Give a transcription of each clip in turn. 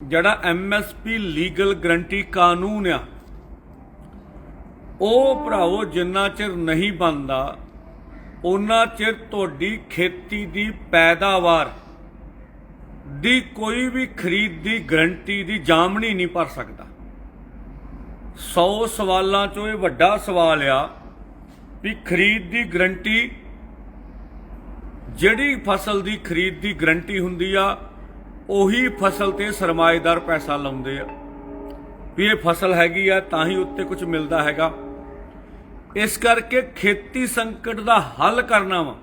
ਜਿਹੜਾ MSP legal guarantee ਕਾਨੂੰਨ ਆ, ਉਹ ਭਰਾਵੋ ਜਿੰਨਾ ਚਿਰ ਨਹੀਂ ਬਣਦਾ ਉਹਨਾਂ ਚਿਰ ਤੁਹਾਡੀ ਖੇਤੀ ਦੀ ਪੈਦਾਵਾਰ ਦੀ ਕੋਈ ਵੀ ਖਰੀਦ ਦੀ ਗਰੰਟੀ ਦੀ ਜਾਮਣੀ ਨਹੀਂ ਭਰ ਸਕਦਾ। 100 ਸਵਾਲਾਂ ਚੋਂ ਇਹ ਵੱਡਾ ਸਵਾਲ ਆ ਵੀ ਖਰੀਦ ਦੀ ਗਰੰਟੀ ਜਿਹੜੀ ਫਸਲ ਦੀ ਖਰੀਦ ਦੀ ਗਰੰਟੀ ਹੁੰਦੀ ਆ ਉਹੀ ਫਸਲ ਤੇ ਸਰਮਾਏਦਾਰ ਪੈਸਾ ਲਾਉਂਦੇ ਆ। ਵੀ ਇਹ ਫਸਲ ਹੈਗੀ ਆ, ਤਾਂ ਹੀ ਉੱਤੇ ਕੁਝ ਮਿਲਦਾ ਹੈਗਾ। ਇਸ ਕਰਕੇ ਖੇਤੀ ਸੰਕਟ ਦਾ ਹੱਲ ਕਰਨਾ ਵਾ।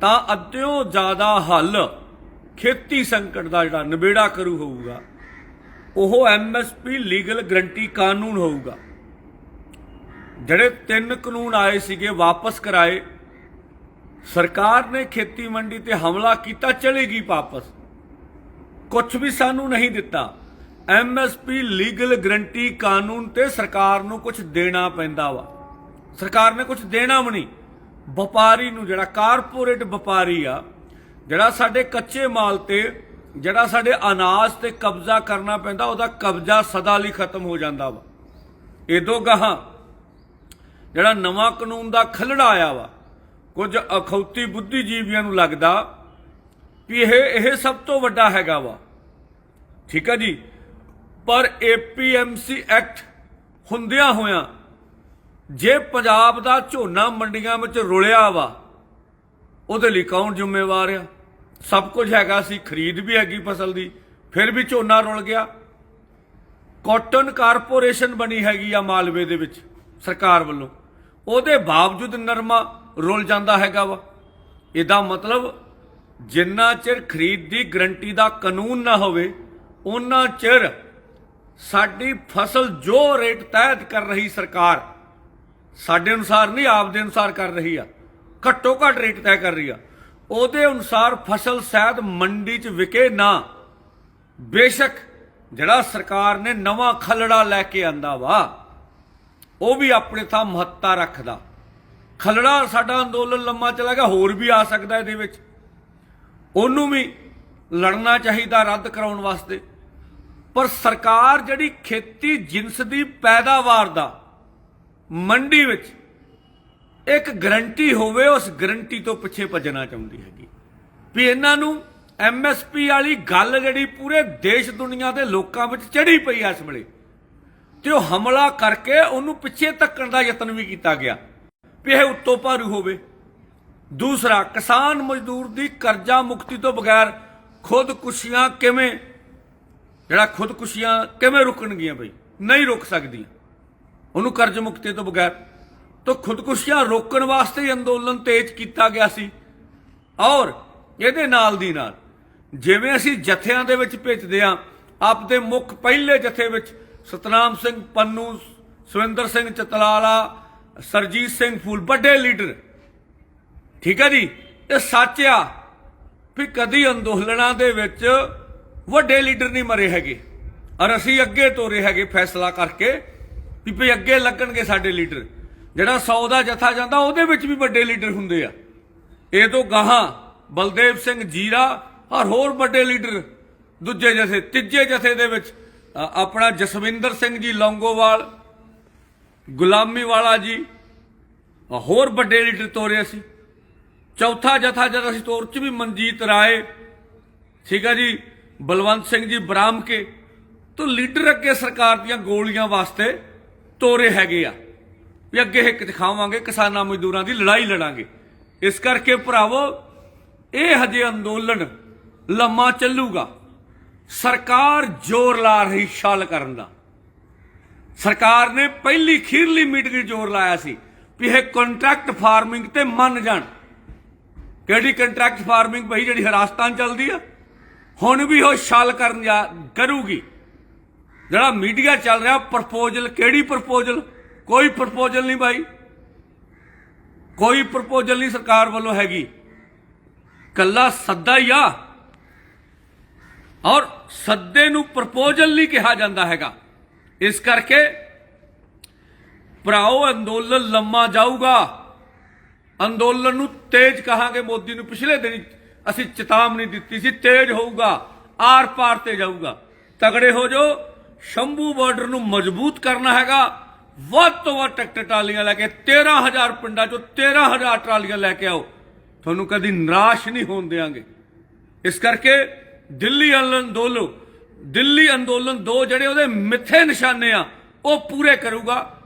ਤਾਂ ਅੱਧਿਓਂ ਜ਼ਿਆਦਾ ਹੱਲ ਖੇਤੀ ਸੰਕਟ ਦਾ ਜਿਹੜਾ ਨਿਬੇੜਾ ਕਰੂ ਹੋਊਗਾ, ਉਹ ਐਮਐਸਪੀ ਲੀਗਲ ਗਰੰਟੀ ਕਾਨੂੰਨ ਹੋਊਗਾ। ਜਿਹੜੇ ਤਿੰਨ ਕਾਨੂੰਨ ਆਏ ਸੀਗੇ, ਵਾਪਸ ਕਰਾਏ। ਸਰਕਾਰ ਨੇ ਖੇਤੀ ਮੰਡੀ ਤੇ ਹਮਲਾ ਕੀਤਾ, ਚਲੇਗੀ ਵਾਪਸ। ਕੁਝ ਵੀ ਸਾਨੂੰ ਨਹੀਂ ਦਿੱਤਾ। ਐਮਐਸਪੀ ਲੀਗਲ ਗਰੰਟੀ ਕਾਨੂੰਨ ਤੇ ਸਰਕਾਰ ਨੂੰ ਕੁਝ ਦੇਣਾ ਪੈਂਦਾ ਵਾ। ਸਰਕਾਰ ਨੇ ਕੁਝ ਦੇਣਾ ਵੀ ਨਹੀਂ। ਵਪਾਰੀ ਨੂੰ ਜਿਹੜਾ ਕਾਰਪੋਰੇਟ ਵਪਾਰੀ ਆ, ਜਿਹੜਾ ਸਾਡੇ ਕੱਚੇ ਮਾਲ ਤੇ, ਜਿਹੜਾ ਸਾਡੇ ਅਨਾਜ ਤੇ ਕਬਜ਼ਾ ਕਰਨਾ ਪੈਂਦਾ, ਉਹਦਾ ਕਬਜ਼ਾ ਸਦਾ ਲਈ ਖਤਮ ਹੋ ਜਾਂਦਾ ਵਾ। ਇਦੋਂ ਗਾਹਾਂ ਜਿਹੜਾ ਨਵਾਂ ਕਾਨੂੰਨ ਦਾ ਖਲੜਾ ਆਇਆ ਵਾ, ਕੁਝ ਅਖੌਤੀ ਬੁੱਧੀਜੀਵੀਆਂ ਨੂੰ ਲੱਗਦਾ ਵੀ ਇਹ ਇਹ ਸਭ ਤੋਂ ਵੱਡਾ ਹੈਗਾ ਵਾ। ਠੀਕ ਹੈ ਜੀ। ਪਰ ਏਪੀਐਮਸੀ ਐਕਟ ਹੁੰਦਿਆਂ ਹੋਇਆਂ ਜੇ ਪੰਜਾਬ ਦਾ ਝੋਨਾ ਮੰਡੀਆਂ ਵਿੱਚ ਰੁਲਿਆ ਵਾ, ਉਹਦੇ ਲਈ ਕੌਣ ਜ਼ਿੰਮੇਵਾਰ ਆ? ਸਭ ਕੁਝ ਹੈਗਾ ਸੀ, ਖਰੀਦ ਵੀ ਹੈਗੀ ਫਸਲ ਦੀ, ਫਿਰ ਵੀ ਝੋਨਾ ਰੁਲ ਗਿਆ। ਕਾਟਨ ਕਾਰਪੋਰੇਸ਼ਨ ਬਣੀ ਹੈਗੀ ਆ ਮਾਲਵੇ ਦੇ ਵਿੱਚ, ਸਰਕਾਰ ਵੱਲੋਂ। ਉਹਦੇ ਬਾਵਜੂਦ ਨਰਮਾ ਰੁਲ ਜਾਂਦਾ ਹੈਗਾ ਵਾ। ਇਹਦਾ ਮਤਲਬ ਜਿੰਨਾ ਚਿਰ ਖਰੀਦ ਦੀ ਗਰੰਟੀ ਦਾ ਕਾਨੂੰਨ ਨਾ ਹੋਵੇ ਉਹਨਾਂ ਚਿਰ ਸਾਡੀ ਫਸਲ ਜੋ ਰੇਟ ਤੈਅ ਕਰ ਰਹੀ ਸਰਕਾਰ, ਸਾਡੇ ਅਨੁਸਾਰ ਨਹੀਂ ਆਪ ਦੇ ਅਨੁਸਾਰ ਕਰ ਰਹੀ ਆ। ਘੱਟੋ ਘੱਟ ਰੇਟ ਤੈਅ ਕਰ ਰਹੀ ਆ। ਉਹਦੇ ਅਨੁਸਾਰ ਫਸਲ ਸ਼ਾਇਦ ਮੰਡੀ 'ਚ ਵਿਕੇ ਨਾ। ਬੇਸ਼ੱਕ ਜਿਹੜਾ ਸਰਕਾਰ ਨੇ ਨਵਾਂ ਖਲੜਾ ਲੈ ਕੇ ਆਂਦਾ ਵਾ, ਉਹ ਵੀ ਆਪਣੇ ਥਾਂ ਮਹੱਤਤਾ ਰੱਖਦਾ। ਖਲੜਾ ਸਾਡਾ ਅੰਦੋਲਨ ਲੰਮਾ ਚਲਾ ਗਿਆ, ਹੋਰ ਵੀ ਆ ਸਕਦਾ ਇਹਦੇ ਵਿੱਚ। ਉਹਨੂੰ ਵੀ ਲੜਨਾ ਚਾਹੀਦਾ, ਰੱਦ ਕਰਾਉਣ ਵਾਸਤੇ। ਪਰ ਸਰਕਾਰ ਜਿਹੜੀ ਖੇਤੀ ਜਿੰਸ ਦੀ ਪੈਦਾਵਾਰ ਦਾ ਮੰਡੀ ਵਿੱਚ ਇੱਕ ਗਰੰਟੀ ਹੋਵੇ, ਉਸ ਗਰੰਟੀ ਤੋਂ ਪਿੱਛੇ ਭੱਜਣਾ ਚਾਹੁੰਦੀ ਹੈਗੀ। ਵੀ ਇਹਨਾਂ ਨੂੰ ਐਮਐਸਪੀ ਵਾਲੀ ਗੱਲ ਜਿਹੜੀ ਪੂਰੇ ਦੇਸ਼ ਦੁਨੀਆ ਦੇ ਲੋਕਾਂ ਵਿੱਚ ਚੜੀ ਪਈ ਐ ਇਸ ਵੇਲੇ, ਤੇ ਉਹ ਹਮਲਾ ਕਰਕੇ ਉਹਨੂੰ ਪਿੱਛੇ ਧੱਕਣ ਦਾ ਯਤਨ ਵੀ ਕੀਤਾ ਗਿਆ। ਵੀ ਇਹ ਉੱਤੋਂ ਭਾਰੂ ਹੋਵੇ। ਦੂਸਰਾ, ਕਿਸਾਨ ਮਜ਼ਦੂਰ ਦੀ ਕਰਜ਼ਾ ਮੁਕਤੀ ਤੋਂ ਬਗੈਰ ਖੁਦਕੁਸ਼ੀਆਂ ਕਿਵੇਂ ਜਿਹੜਾ ਖੁਦਕੁਸ਼ੀਆਂ ਕਿਵੇਂ ਰੁਕਣਗੀਆਂ ਬਈ? ਨਹੀਂ ਰੁਕ ਸਕਦੀਆਂ। ਉਹਨੂੰ ਕਰਜ਼ ਮੁਕਤੀ ਤੋਂ ਬਗੈਰ। ਤਾਂ ਖੁਦਕੁਸ਼ੀਆਂ ਰੋਕਣ ਵਾਸਤੇ ਅੰਦੋਲਨ ਤੇਜ਼ ਕੀਤਾ ਗਿਆ ਸੀ। ਔਰ ਇਹਦੇ ਨਾਲ ਦੀ ਨਾਲ ਜਿਵੇਂ ਅਸੀਂ ਜਥਿਆਂ ਦੇ ਵਿੱਚ ਭੇਜਦੇ ਆ ਆਪਦੇ ਮੁੱਖ ਪਹਿਲੇ ਜਥੇ ਵਿੱਚ ਸਤਨਾਮ ਸਿੰਘ ਪੰਨੂ ਸੁਰਿੰਦਰ ਸਿੰਘ ਚਤਲਾਲਾ, ਸਰਜੀਤ ਸਿੰਘ ਫੂਲ, ਵੱਡੇ ਲੀਡਰ। ਠੀਕ ਹੈ ਜੀ? ਇਹ ਸੱਚ ਆ ਵੀ ਕਦੀ ਅੰਦੋਲਨਾਂ ਦੇ ਵਿੱਚ ਵੱਡੇ ਲੀਡਰ ਨਹੀਂ ਮਰੇ ਹੈਗੇ। ਔਰ ਅਸੀਂ ਅੱਗੇ ਤੋਰੇ ਹੈਗੇ ਫੈਸਲਾ ਕਰਕੇ ਵੀ ਭਈ ਅੱਗੇ ਲੱਗਣਗੇ ਸਾਡੇ ਲੀਡਰ। ਜਿਹੜਾ 100 ਦਾ ਜਥਾ ਜਾਂਦਾ, ਉਹਦੇ ਵਿੱਚ ਵੀ ਵੱਡੇ ਲੀਡਰ ਹੁੰਦੇ ਆ। ਇਹ ਤੋਂ ਗਾਹਾਂ ਬਲਦੇਵ ਸਿੰਘ ਜੀਰਾ ਔਰ ਹੋਰ ਵੱਡੇ ਲੀਡਰ ਦੂਜੇ ਜਥੇ, ਤੀਜੇ ਜਥੇ ਦੇ ਵਿੱਚ ਆਪਣਾ ਜਸਵਿੰਦਰ ਸਿੰਘ ਜੀ ਲੌਂਗੋਵਾਲ, ਗੁਲਾਮੀ ਵਾਲਾ ਜੀ ਹੋਰ ਵੱਡੇ ਲੀਡਰ ਤੋਰੇ ਅਸੀਂ। ਚੌਥਾ ਜਥਾ ਜਦ ਅਸੀਂ ਤੋਰ ਚ ਵੀ ਮਨਜੀਤ ਰਾਏ, ਠੀਕ ਹੈ ਜੀ ਬਲਵੰਤ ਸਿੰਘ ਜੀ ਬਰਾਮ ਕੇ ਤੋਂ ਲੀਡਰ ਅੱਗੇ ਸਰਕਾਰ ਦੀਆਂ ਗੋਲੀਆਂ ਵਾਸਤੇ ਤੋਰੇ ਹੈਗੇ ਆ। ਵੀ ਅੱਗੇ ਹਿੱਕ ਦਿਖਾਵਾਂਗੇ, ਕਿਸਾਨਾਂ ਮਜ਼ਦੂਰਾਂ ਦੀ ਲੜਾਈ ਲੜਾਂਗੇ। ਇਸ ਕਰਕੇ ਭਰਾਵੋ, ਇਹ ਹਜੇ ਅੰਦੋਲਨ ਲੰਮਾ ਚੱਲੂਗਾ। ਸਰਕਾਰ ਜ਼ੋਰ ਲਾ ਰਹੀ ਛਲ ਕਰਨ ਦਾ। ਸਰਕਾਰ ਨੇ ਪਹਿਲੀ ਖੀਰਲੀ ਮੀਟਿੰਗ ਜ਼ੋਰ ਲਾਇਆ ਸੀ ਵੀ ਇਹ ਕੰਟਰੈਕਟ ਫਾਰਮਿੰਗ ਤੇ ਮੰਨ ਜਾਣ। ਕਿਹੜੀ ਕੰਟਰੈਕਟ ਫਾਰਮਿੰਗ ਭਈ ਜਿਹੜੀ ਹਰਾਸਤਾਨ ਚੱਲਦੀ ਆ? ਹੁਣ ਵੀ ਉਹ ਛਲ ਕਰਨ ਜਾ ਕਰੂਗੀ। ਜਿਹੜਾ ਮੀਡੀਆ ਚੱਲ ਰਿਹਾ, ਪ੍ਰਪੋਜ਼ਲ, ਕਿਹੜੀ ਪ੍ਰਪੋਜ਼ਲ? ਕੋਈ ਪ੍ਰਪੋਜ਼ਲ ਨਹੀਂ ਭਾਈ ਕੋਈ ਪ੍ਰਪੋਜ਼ਲ ਨਹੀਂ ਸਰਕਾਰ ਵੱਲੋਂ ਹੈਗੀ। ਕੱਲਾ ਸੱਦਾ ਹੀ ਆ। ਔਰ ਸੱਦੇ ਨੂੰ ਪ੍ਰਪੋਜ਼ਲ ਨਹੀਂ ਕਿਹਾ ਜਾਂਦਾ ਹੈਗਾ। ਇਸ ਕਰਕੇ ਭਰਾਓ, ਅੰਦੋਲਨ ਲੰਮਾ ਜਾਊਗਾ। ਅੰਦੋਲਨ ਨੂੰ ਤੇਜ਼ ਕਹਾਂਗੇ ਮੋਦੀ ਨੂੰ, ਪਿਛਲੇ ਦਿਨ ਅਸੀਂ ਚੇਤਾਵਨੀ ਦਿੱਤੀ ਸੀ, ਤੇਜ਼ ਹੋਊਗਾ ਆਰ ਪਾਰ ਤੇ ਜਾਊਗਾ। ਤਗੜੇ ਹੋ ਜੋ ਸ਼ੰਭੂ ਬਾਰਡਰ ਨੂੰ ਮਜ਼ਬੂਤ ਕਰਨਾ ਹੈਗਾ। ਵੱਧ ਤੋਂ ਵੱਧ ਟਰੈਕਟਰ ਟਰਾਲੀਆਂ ਲੈ ਕੇ 13000 ਪਿੰਡਾਂ ਚੋਂ 13000 ਟਰਾਲੀਆਂ ਲੈ ਕੇ ਆਓ। ਤੁਹਾਨੂੰ ਕਦੀ ਨਿਰਾਸ਼ ਨਹੀਂ ਹੋਣ ਦੇਵਾਂਗੇ ਇਸ ਕਰਕੇ ਦਿੱਲੀ ਅੰਦੋਲਨ ਦਿੱਲੀ ਅੰਦੋਲਨ ਦੋ ਜਿਹੜੇ ਉਹਦੇ ਮਿੱਥੇ ਨਿਸ਼ਾਨੇ ਆ, ਉਹ ਪੂਰੇ ਕਰੂਗਾ।